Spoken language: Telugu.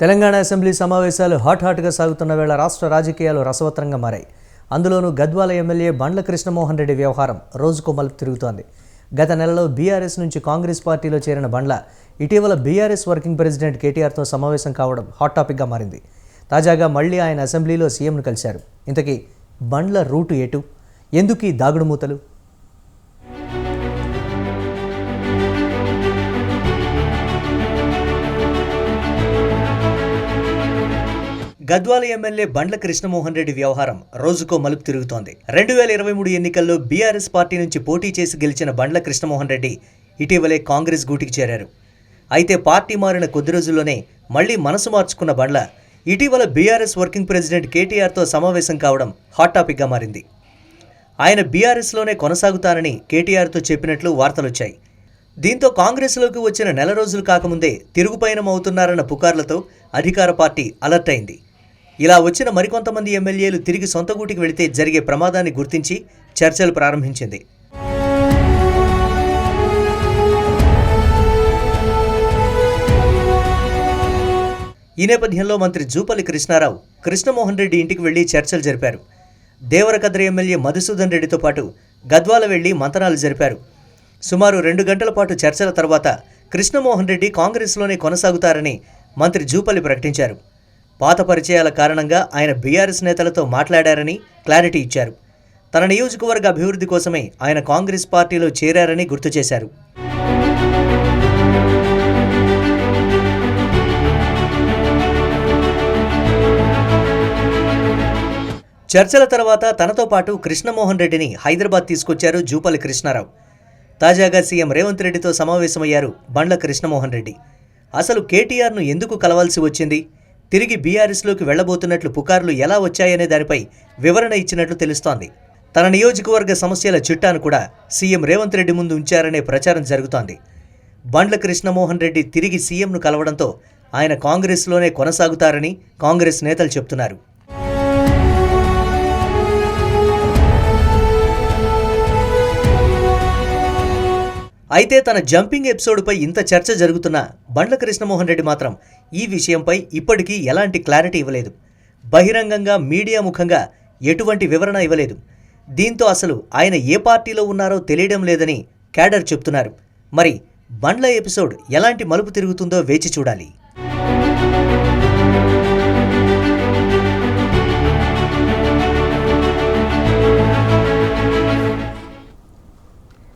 తెలంగాణ అసెంబ్లీ సమావేశాలు హాట్ హాట్గా సాగుతున్న వేళ రాష్ట్ర రాజకీయాలు రసవత్తరంగా మారాయి. అందులోనూ గద్వాల ఎమ్మెల్యే బండ్ల కృష్ణమోహన్ రెడ్డి వ్యవహారం రోజుకో మలుపు తిరుగుతోంది. గత నెలలో బీఆర్ఎస్ నుంచి కాంగ్రెస్ పార్టీలో చేరిన బండ్ల ఇటీవల బీఆర్ఎస్ వర్కింగ్ ప్రెసిడెంట్ కేటీఆర్తో సమావేశం కావడం హాట్ టాపిక్గా మారింది. తాజాగా మళ్ళీ ఆయన అసెంబ్లీలో సీఎంను కలిశారు. ఇంతకీ బండ్ల రూటు ఎటు? ఎందుకు ఈ దాగుడు మూతలు గద్వాల ఎమ్మెల్యే బండ్ల కృష్ణమోహన్ రెడ్డి వ్యవహారం రోజుకో మలుపు తిరుగుతోంది. రెండు వేల ఇరవై మూడు ఎన్నికల్లో బీఆర్ఎస్ పార్టీ నుంచి పోటీ చేసి గెలిచిన బండ్ల కృష్ణమోహన్ రెడ్డి ఇటీవలే కాంగ్రెస్ గూటికి చేరారు. అయితే పార్టీ మారిన కొద్ది రోజుల్లోనే మళ్ళీ మనసు మార్చుకున్న బండ్ల ఇటీవల బీఆర్ఎస్ వర్కింగ్ ప్రెసిడెంట్ కేటీఆర్తో సమావేశం కావడం హాట్ టాపిక్గా మారింది. ఆయన బీఆర్ఎస్లోనే కొనసాగుతానని కేటీఆర్తో చెప్పినట్లు వార్తలొచ్చాయి దీంతో కాంగ్రెస్లోకి వచ్చిన నెల రోజులు కాకముందే తిరుగుపయనం అవుతున్నారన్న పుకార్లతో అధికార పార్టీ అలర్ట్ అయింది. ఇలా వచ్చిన మరికొంతమంది ఎమ్మెల్యేలు తిరిగి సొంత గూటికి వెళితే జరిగే ప్రమాదాన్ని గుర్తించి చర్చలు ప్రారంభించింది. ఈ నేపథ్యంలో మంత్రి జూపల్లి కృష్ణారావు కృష్ణమోహన్ రెడ్డి ఇంటికి వెళ్ళి చర్చలు జరిపారు. దేవరకద్ర ఎమ్మెల్యే మధుసూదన్ రెడ్డితో పాటు గద్వాల వెళ్ళి మంతనాలు జరిపారు. సుమారు రెండు గంటల పాటు చర్చల తర్వాత కృష్ణమోహన్ రెడ్డి కాంగ్రెస్లోనే కొనసాగుతారని మంత్రి జూపల్లి ప్రకటించారు. పాత పరిచయాల కారణంగా ఆయన బీఆర్ఎస్ నేతలతో మాట్లాడారని క్లారిటీ ఇచ్చారు. తన నియోజకవర్గ అభివృద్ధి కోసమే ఆయన కాంగ్రెస్ పార్టీలో చేరారని గుర్తు చేశారు. చర్చల తర్వాత తనతో పాటు కృష్ణమోహన్ రెడ్డిని హైదరాబాద్ తీసుకొచ్చారు జూపల్లి కృష్ణారావు. తాజాగా సీఎం రేవంత్ రెడ్డితో సమావేశమయ్యారు బండ్ల కృష్ణమోహన్ రెడ్డి. అసలు కేటీఆర్ను ఎందుకు కలవాల్సి వచ్చింది? తిరిగి బీఆర్ఎస్లోకి వెళ్ళబోతున్నట్లు పుకార్లు ఎలా వచ్చాయనే దానిపై వివరణ ఇచ్చినట్లు తెలుస్తోంది. తన నియోజకవర్గ సమస్యల చిట్టాను కూడా సీఎం రేవంత్ రెడ్డి ముందు ఉంచారనే ప్రచారం జరుగుతోంది. బండ్ల కృష్ణమోహన్ రెడ్డి తిరిగి సీఎంను కలవడంతో ఆయన కాంగ్రెస్లోనే కొనసాగుతారని కాంగ్రెస్ నేతలు చెబుతున్నారు అయితే తన జంపింగ్ ఎపిసోడ్పై ఇంత చర్చ జరుగుతున్న బండ్ల కృష్ణమోహన్ రెడ్డి మాత్రం ఈ విషయంపై ఇప్పటికీ ఎలాంటి క్లారిటీ ఇవ్వలేదు. బహిరంగంగా మీడియా ముఖంగా ఎటువంటి వివరణ ఇవ్వలేదు. దీంతో అసలు ఆయన ఏ పార్టీలో ఉన్నారో తెలియడం లేదని క్యాడర్ చెప్తున్నారు. మరి బండ్ల ఎపిసోడ్ ఎలాంటి మలుపు తిరుగుతుందో వేచి చూడాలి.